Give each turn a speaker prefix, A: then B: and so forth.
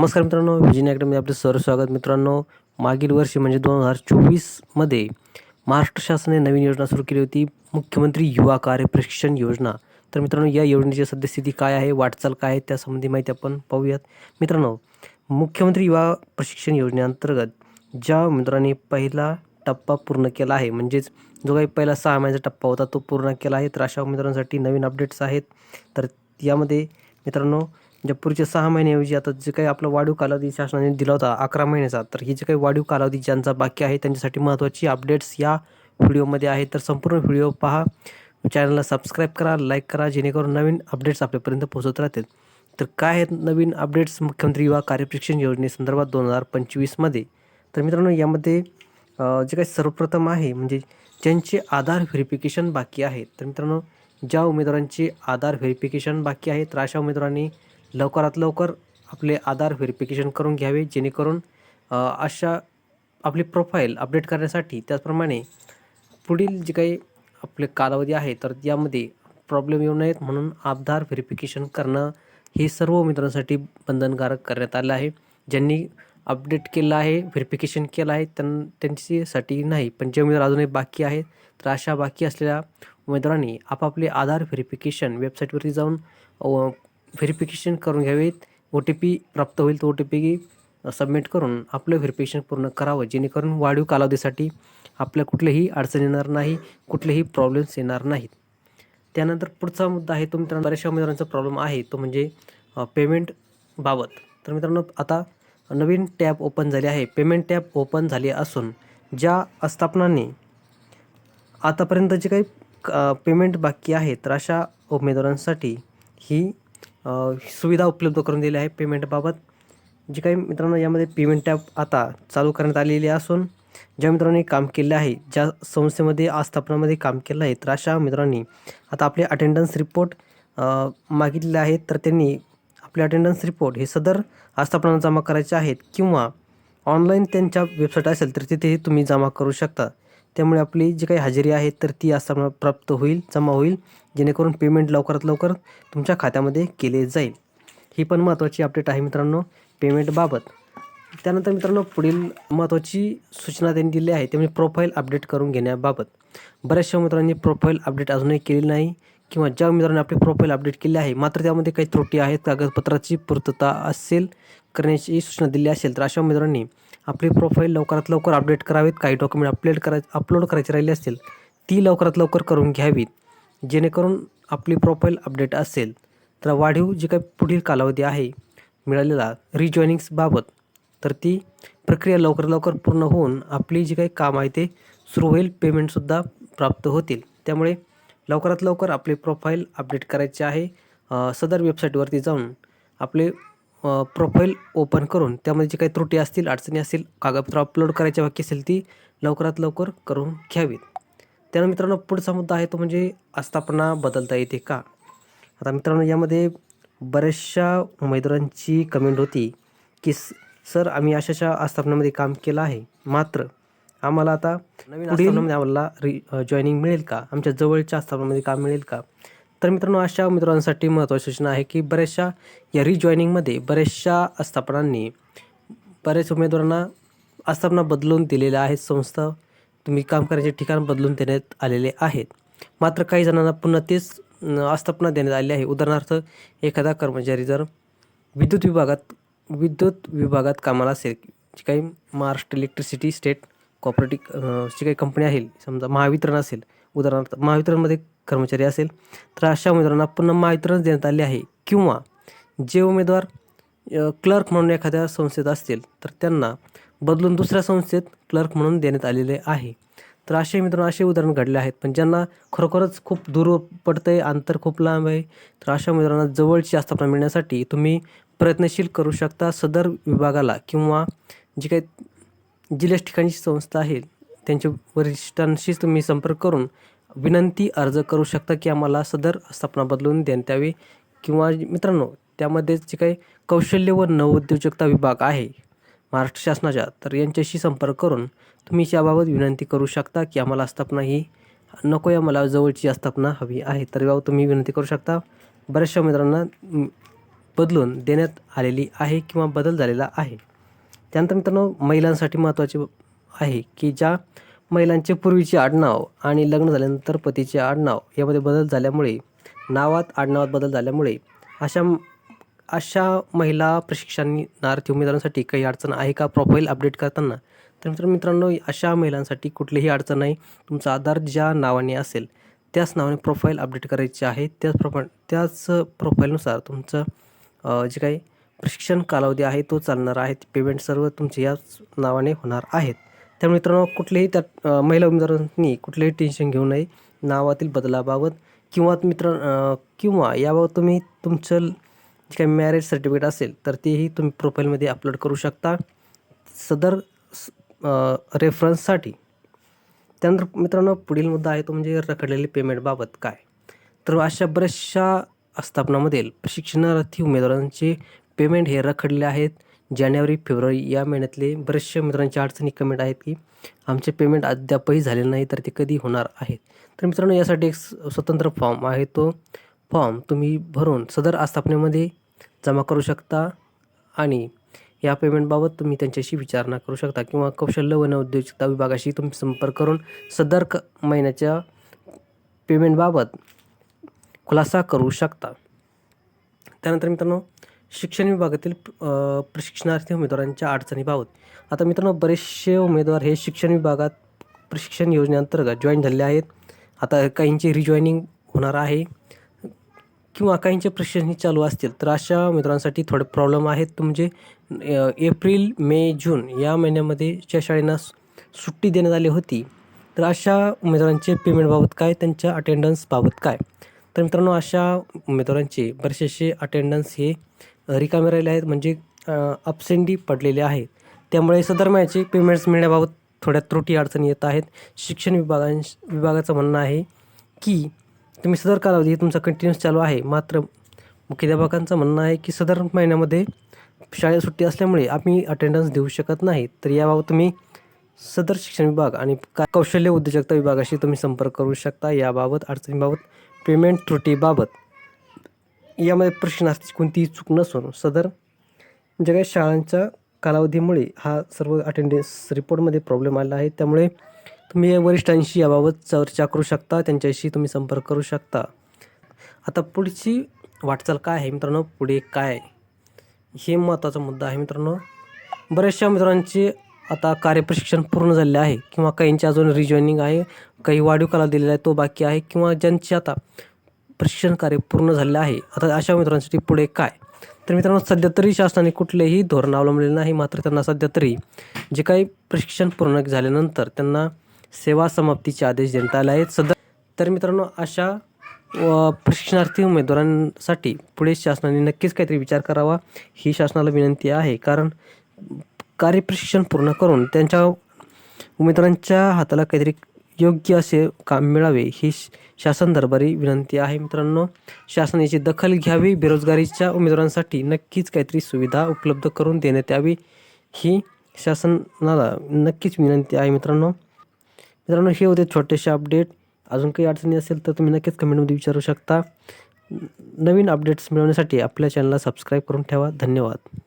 A: नमस्कार मित्रांनो विजय अकॅडमी आपले सर स्वागत. मित्रांनो मागील वर्षी म्हणजे दोन हजार चोवीसमध्ये महाराष्ट्र शासनाने नवीन योजना सुरू केली होती. मुख्यमंत्री युवा कार्य प्रशिक्षण योजना. तर मित्रांनो या योजनेची सद्यस्थिती काय आहे? वाटचाल काय आहे? त्यासंबंधी माहिती आपण पाहूयात. मित्रांनो मुख्यमंत्री युवा प्रशिक्षण योजनेअंतर्गत ज्या उमेदवारांनी पहिला टप्पा पूर्ण केला आहे म्हणजेच जो काही पहिला सहा महिन्याचा टप्पा होता तो पूर्ण केला आहे तर अशा उमेदवारांसाठी नवीन अपडेट्स आहेत. तर यामध्ये मित्रांनो म्हणजे ज्या पुढच्या सहा महिन्याऐवजी आता जे काही आपला वाढीव कालावधी शासनाने दिला होता अकरा महिन्याचा तर ही जे काही वाढीव कालावधी ज्यांचा बाकी आहे त्यांच्यासाठी महत्त्वाची अपडेट्स या व्हिडिओमध्ये आहे तर संपूर्ण व्हिडिओ पहा. चॅनलला सबस्क्राईब करा लाईक करा जेणेकरून नवीन अपडेट्स आपल्यापर्यंत पोहोचत राहतील. तर काय आहेत नवीन अपडेट्स मुख्यमंत्री युवा कार्यप्रशिक्षण योजनेसंदर्भात दोन हजार पंचवीसमध्ये तर मित्रांनो यामध्ये जे काही सर्वप्रथम आहे म्हणजे ज्यांचे आधार व्हेरिफिकेशन बाकी आहे. तर मित्रांनो ज्या उमेदवारांचे आधार व्हेरिफिकेशन बाकी आहे तर अशा उमेदवारांनी लवकरात लवकर आपले आधार व्हेरिफिकेशन करून घ्यावे जेणेकरून अशा आपली प्रोफाईल अपडेट करण्यासाठी त्याचप्रमाणे पुढील जे काही आपले कालावधी आहे तर यामध्ये प्रॉब्लेम येऊ नयेत म्हणून आधार व्हेरिफिकेशन करणं हे सर्व उमेदवारांसाठी बंधनकारक करण्यात आलं आहे. ज्यांनी अपडेट केलं आहे व्हेरिफिकेशन केलं आहे त्यां त्यांच्यासाठी नाही पण जे उमेदवार अजूनही बाकी आहेत तर अशा बाकी असलेल्या उमेदवारांनी आपापले आधार व्हेरिफिकेशन वेबसाईटवरती जाऊन व्हेरिफिकेशन करून घ्यावेत. ओ टी पी प्राप्त होईल तो ओ टी पी सबमिट करून आपलं व्हेरिफिकेशन पूर्ण करावं. जेणेकरून वाढीव कालावधीसाठी आपल्या कुठल्याही अडचण येणार नाही कुठलेही प्रॉब्लेम्स येणार नाहीत. त्यानंतर पुढचा मुद्दा आहे तो मित्रांनो बऱ्याचशा उमेदवारांचा प्रॉब्लेम आहे तो म्हणजे पेमेंट बाबत. तर मित्रांनो आता नवीन टॅब ओपन झाली आहे. पेमेंट टॅब ओपन झाली असून ज्या आस्थापनांनी आतापर्यंत जे काही पेमेंट बाकी आहे तर अशा उमेदवारांसाठी ही सुविधा उपलब्ध करून दिली आहे पेमेंटबाबत जे काही मित्रांनो यामध्ये पेमेंट ॲप आता चालू करण्यात आलेली असून ज्या मित्रांनी काम केले आहे ज्या संस्थेमध्ये आस्थापनामध्ये काम केलं आहे तर अशा मित्रांनी आता आपले अटेंडन्स रिपोर्ट मागितले आहेत तर त्यांनी आपले अटेंडन्स रिपोर्ट हे सदर आस्थापनाला जमा करायचे आहेत किंवा ऑनलाईन त्यांच्या वेबसाईट असेल तर तिथेही तुम्ही जमा करू शकता. त्यामुळे आपली जी काही हजेरी आहे तर ती आस्थापना प्राप्त होईल जमा होईल जेणेकरून पेमेंट लवकरात लवकर तुमच्या खात्यामध्ये केले जाईल. ही पण महत्त्वाची अपडेट आहे मित्रांनो पेमेंटबाबत त्यानंतर मित्रांनो पुढील महत्त्वाची सूचना त्यांनी दिली आहे ते म्हणजे प्रोफाईल अपडेट करून घेण्याबाबत. बऱ्याचशा मित्रांनी प्रोफाईल अपडेट अजूनही केलेली नाही किंवा ज्या मित्रांनी आपली प्रोफाईल अपडेट केली आहे मात्र त्यामध्ये काही त्रुटी आहेत कागदपत्राची पूर्तता असेल करण्याची सूचना दिली असेल तर अशा मित्रांनी आपली प्रोफाईल लवकरात लवकर अपडेट करावीत. काही डॉक्युमेंट अपडेट कराय अपलोड करायची राहिली असतील ती लवकरात लवकर करून घ्यावीत. जेणेकरून आपली प्रोफाईल अपडेट असेल. तर वाढीव जी काही पुढील कालावधी आहे मिळालेला रिजॉईनिंग्सबाबत तर ती प्रक्रिया लवकर लवकर पूर्ण होऊन आपली जी काही काम आहे ते सुरू होईल पेमेंटसुद्धा प्राप्त होतील. त्यामुळे लवकरात लवकर आपली प्रोफाईल अपडेट करायची आहे. सदर वेबसाईटवरती जाऊन आपले प्रोफाईल ओपन करून त्यामध्ये जी काही त्रुटी असतील अडचणी असतील कागदपत्र अपलोड करायची बाकी असेल ती लवकरात लवकर करून घ्यावीत. त्यानं मित्रांनो पुढचा मुद्दा आहे तो म्हणजे आस्थापना बदलता येते का? आता मित्रांनो यामध्ये बऱ्याचशा उमेदवारांची कमेंट होती की सर आम्ही अशाशा आस्थापनामध्ये काम केलं आहे. मात्र आम्हाला आता नवीन आस्थापनामध्ये आम्हाला रि जॉईनिंग मिळेल का? आमच्या जवळच्या आस्थापनामध्ये काम मिळेल का? तर मित्रांनो अशा उमेदवारांसाठी महत्त्वाची सूचना आहे की बऱ्याचशा या रिजॉईनिंगमध्ये बऱ्याचशा आस्थापनांनी बऱ्याच उमेदवारांना आस्थापना बदलून दिलेल्या आहेत. संस्था तुम्ही काम करण्याचे ठिकाण बदलून देण्यात आलेले आहेत. मात्र काही जणांना पुन्हा तेच आस्थापना देण्यात आली आहे. उदाहरणार्थ एखादा कर्मचारी जर विद्युत विभागात विद्युत विभागात कामाला असेल जी काही महाराष्ट्र इलेक्ट्रिसिटी स्टेट कॉपरेटिव्ह जी काही कंपनी आहे समजा महावितरण असेल उदाहरणार्थ महावितरणमध्ये कर्मचारी असेल तर अशा उमेदवारांना पुन्हा महावितरण देण्यात आले आहे. किंवा जे उमेदवार क्लर्क म्हणून एखाद्या संस्थेत असतील तर त्यांना बदलून दुसऱ्या संस्थेत क्लर्क म्हणून देण्यात आलेले आहे. तर असे मित्रांनो असे उदाहरण घडले आहेत पण ज्यांना खरोखरच खूप दूर पडतं आहे अंतर खूप लांब आहे तर अशा मित्रांना जवळची आस्थापना मिळण्यासाठी तुम्ही प्रयत्नशील करू शकता. सदर विभागाला किंवा जी काही जिल्ह्या ठिकाणची संस्था आहे त्यांच्या वरिष्ठांशीच तुम्ही संपर्क करून विनंती अर्ज करू शकता की आम्हाला सदर स्थापना बदलून देण्यात यावी किंवा मित्रांनो त्यामध्ये जे काही कौशल्य व नवउद्योजकता विभाग आहे महाराष्ट्र शासनाच्या तर यांच्याशी संपर्क करून तुम्ही याबाबत विनंती करू शकता की आम्हाला स्थापना ही नको आहे मला जवळची स्थापना हवी आहे. तर याबाबत तुम्ही विनंती करू शकता. बऱ्याचशा मित्रांना बदलून देण्यात आलेली आहे किंवा बदल झालेला आहे. त्यानंतर मित्रांनो महिलांसाठी महत्त्वाचे आहे की ज्या महिलांचे पूर्वीचे आडनाव आणि लग्न झाल्यानंतर पतीचे आडनाव यामध्ये बदल झाल्यामुळे नावात आडनावात बदल झाल्यामुळे अशा अशा महिला प्रशिक्षणार्थी उमेदवारांसाठी काही अडचण आहे का? प्रोफाईल अपडेट करताना? तर मित्र मित्रांनो अशा महिलांसाठी कुठलीही अडचण नाही. तुमचा आधार ज्या नावाने असेल त्याच नावाने प्रोफाईल अपडेट करायचे आहे. त्याच प्रोफाईल त्याच प्रोफाईलनुसार तुमचं जे काही प्रशिक्षण कालावधी आहे तो चालणार आहे. पेमेंट सर्व तुमचे याच नावाने होणार आहेत. त्यामुळे मित्रांनो कुठलेही त्या महिला उमेदवारांनी कुठलेही टेन्शन घेऊ नये. नावातील बदलाबाबत किंवा मित्र किंवा याबाबत तुम्ही तुमचं जे काही मॅरेज सर्टिफिकेट असेल तर तेही तुम्ही प्रोफाईलमध्ये अपलोड करू शकता. सदर रेफरन्ससाठी त्यानंतर मित्रांनो पुढील मुद्दा आहे तो म्हणजे रखडलेले पेमेंटबाबत काय? तर अशा बऱ्याचशा आस्थापनामधील प्रशिक्षणार्थी उमेदवारांचे पेमेंट हे रखडले आहेत. जानेवारी फेब्रुवारी या महिन्यातले बरेचसे मित्रांच्या अडचणी कमेंट आहेत की आमचे पेमेंट अद्यापही झाले नाही तर ते कधी होणार आहेत? तर मित्रांनो यासाठी एक स्वतंत्र फॉर्म आहे तो. फॉर्म तुम्ही भरून सदर आस्थापनेमध्ये जमा करू शकता आणि या पेमेंटबाबत तुम्ही त्यांच्याशी विचारणा करू शकता किंवा कौशल्य वन उद्योजकता विभागाशी तुम्ही संपर्क करून सदर क महिन्याच्या पेमेंटबाबत खुलासा करू शकता. त्यानंतर मित्रांनो शिक्षण विभागातील प्रशिक्षणार्थी उमेदवारांच्या अडचणीबाबत आता मित्रांनो बरेचसे उमेदवार हे शिक्षण विभागात प्रशिक्षण योजनेअंतर्गत जॉईन झालेले आहेत. आता काहींची रिजॉईनिंग होणार आहे किंवा काहींचे प्रशिक्षण चालू असतील तर अशा उमेदवारांसाठी थोडे प्रॉब्लेम आहेत. म्हणजे एप्रिल मे जून या महिन्यामध्ये ज्या शाळेंना सुट्टी देण्यात आली होती. तर अशा उमेदवारांचे पेमेंटबाबत काय? त्यांच्या अटेंडन्सबाबत काय? तर मित्रांनो अशा उमेदवारांचे बरेचसे अटेंडन्स हे रिकामे राहिले आहेत म्हणजे अपसेंडी पडलेले आहेत. त्यामुळे सदर महिन्याचे पेमेंट्स मिळण्याबाबत थोड्या त्रुटी अडचणी येत आहेत. शिक्षण विभागां विभागाचं म्हणणं आहे की तुम्ही सदर कालावधी तुमचा कंटिन्यूस चालू आहे. मात्र मुख्याध्यापकांचं म्हणणं आहे की सदर महिन्यामध्ये शाळेत सुट्टी असल्यामुळे आम्ही अटेंडन्स देऊ शकत नाही. तर याबाबत तुम्ही सदर शिक्षण विभाग आणि का कौशल्य उद्योजकता विभागाशी तुम्ही संपर्क करू शकता. याबाबत अडचणीबाबत पेमेंट त्रुटीबाबत यामध्ये प्रशिक्षणार्थी कोणतीही चूक नसून सदर म्हणजे ज्या काही शाळांच्या कालावधीमुळे हा सर्व अटेंडन्स रिपोर्टमध्ये प्रॉब्लेम आला आहे. त्यामुळे तुम्ही या वरिष्ठांशी याबाबत चर्चा करू शकता त्यांच्याशी तुम्ही संपर्क करू शकता. आता पुढची वाटचाल काय आहे मित्रांनो? पुढे काय? हे महत्त्वाचा मुद्दा आहे मित्रांनो. बऱ्याचशा मित्रांचे आता कार्यप्रशिक्षण पूर्ण झाले आहे किंवा काहींचे अजून रिजॉईनिंग आहे काही वाढीव काला दिलेला आहे तो बाकी आहे किंवा ज्यांची आता प्रशिक्षण कार्य पूर्ण झाले आहे. आता अशा मित्रांसाठी पुढे काय? तर मित्रांनो सध्या तरी शासनाने कुठलेही धोरण अवलंबलेलं नाही. मात्र त्यांना सध्या तरी जे काही प्रशिक्षण पूर्ण झाल्यानंतर त्यांना सेवा समाप्तीचे आदेश देण्यात आले आहेत. सध्या तर मित्रांनो अशा प्रशिक्षणार्थी उमेदवारांसाठी पुढे शासनाने नक्कीच काहीतरी विचार करावा ही शासनाला विनंती आहे. कारण कार्यप्रशिक्षण पूर्ण करून त्यांच्या उमेदवारांच्या हाताला काहीतरी योग्य असे काम मिळावे ही श- शासन दरबारी विनंती आहे. मित्रांनो शासन याची दखल घ्यावी बेरोजगारीच्या उमेदवारांसाठी नक्कीच काहीतरी सुविधा उपलब्ध करून देण्यात यावी ही शासनाला नक्कीच विनंती आहे. मित्रांनो मित्रांनो हे होते छोटेसे अपडेट. अजून काही अडचणी असेल तर तुम्ही नक्कीच कमेंटमध्ये विचारू शकता. नवीन अपडेट्स मिळवण्यासाठी आपल्या चॅनलला सबस्क्राईब करून ठेवा. धन्यवाद.